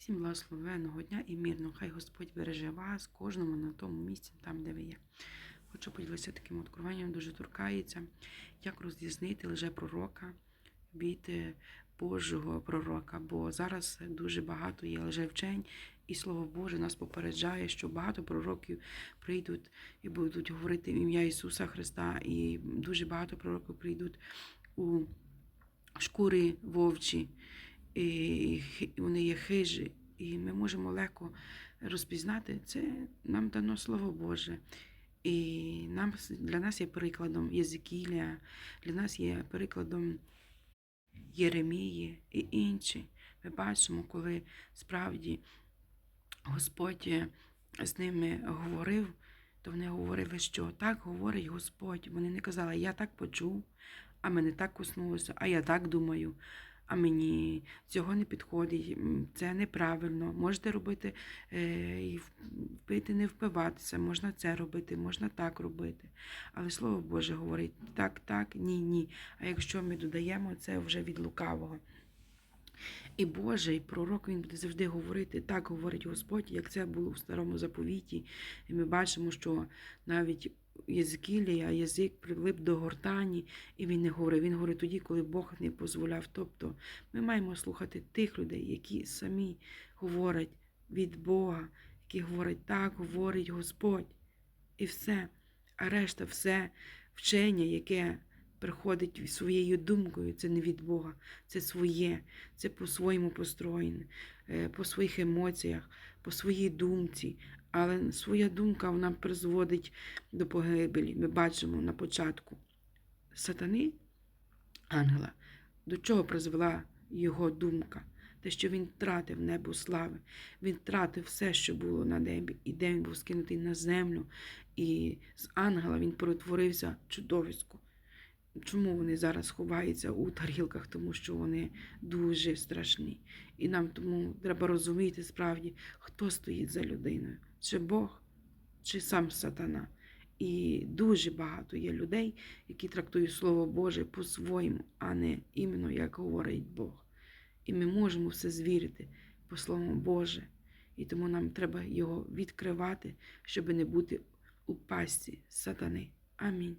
Всім благословенного дня і мирного. Хай Господь береже вас, кожному на тому місці, там, де ви є. Хочу поділитися таким откровенням, дуже торкається, як розрізнити лжепророка від е, Божого пророка. Бо зараз дуже багато є лжевчень, і Слово Боже нас попереджає, що багато пророків прийдуть і будуть говорити в ім'я Ісуса Христа, і дуже багато пророків прийдуть у шкури вовчі, і вони є хижі, і ми можемо легко розпізнати це. Нам дано Слово Боже. І нам, для нас є прикладом Єзекілія, для нас є прикладом Єремії і інші. Ми бачимо, коли справді Господь е, з ними говорив, то вони говорили, що так говорить Господь. Вони не казали, я так почув, а мене так коснулося, а я так думаю, а мені цього не підходить, це неправильно. Можете робити е, і в- пити, не впиватися, можна це робити, можна так робити. Але Слово Боже говорить так, так, ні, ні. А якщо ми додаємо, це вже від лукавого. І Божий пророк він буде завжди говорити, так говорить Господь, як це було в старому заповіті. І ми бачимо, що навіть Єзекілія, язик прилип до гортані, і він не говорив. Він говорить тоді, коли Бог не дозволяв. Тобто ми маємо слухати тих людей, які самі говорять від Бога, які говорять так, говорить Господь. І все. А решта, все вчення, яке приходить своєю думкою, це не від Бога, це своє, це по-своєму построєне, е, по своїх емоціях, по своїй думці. Але своя думка вона призводить до погибелі. Ми бачимо на початку сатани, ангела, до чого призвела його думка. Те, що він втратив небо слави, він втратив все, що було на небі, і де він був скинутий на землю, і з ангела він перетворився чудовисько. Чому вони зараз ховаються у тарілках? Тому що вони дуже страшні. І нам тому треба розуміти справді, хто стоїть за людиною, чи Бог, чи сам сатана. І дуже багато є людей, які трактують Слово Боже по-своєму, а не іменно як говорить Бог. І ми можемо все звірити по Слову Боже. І тому нам треба його відкривати, щоб не бути у пасті сатани. Амінь.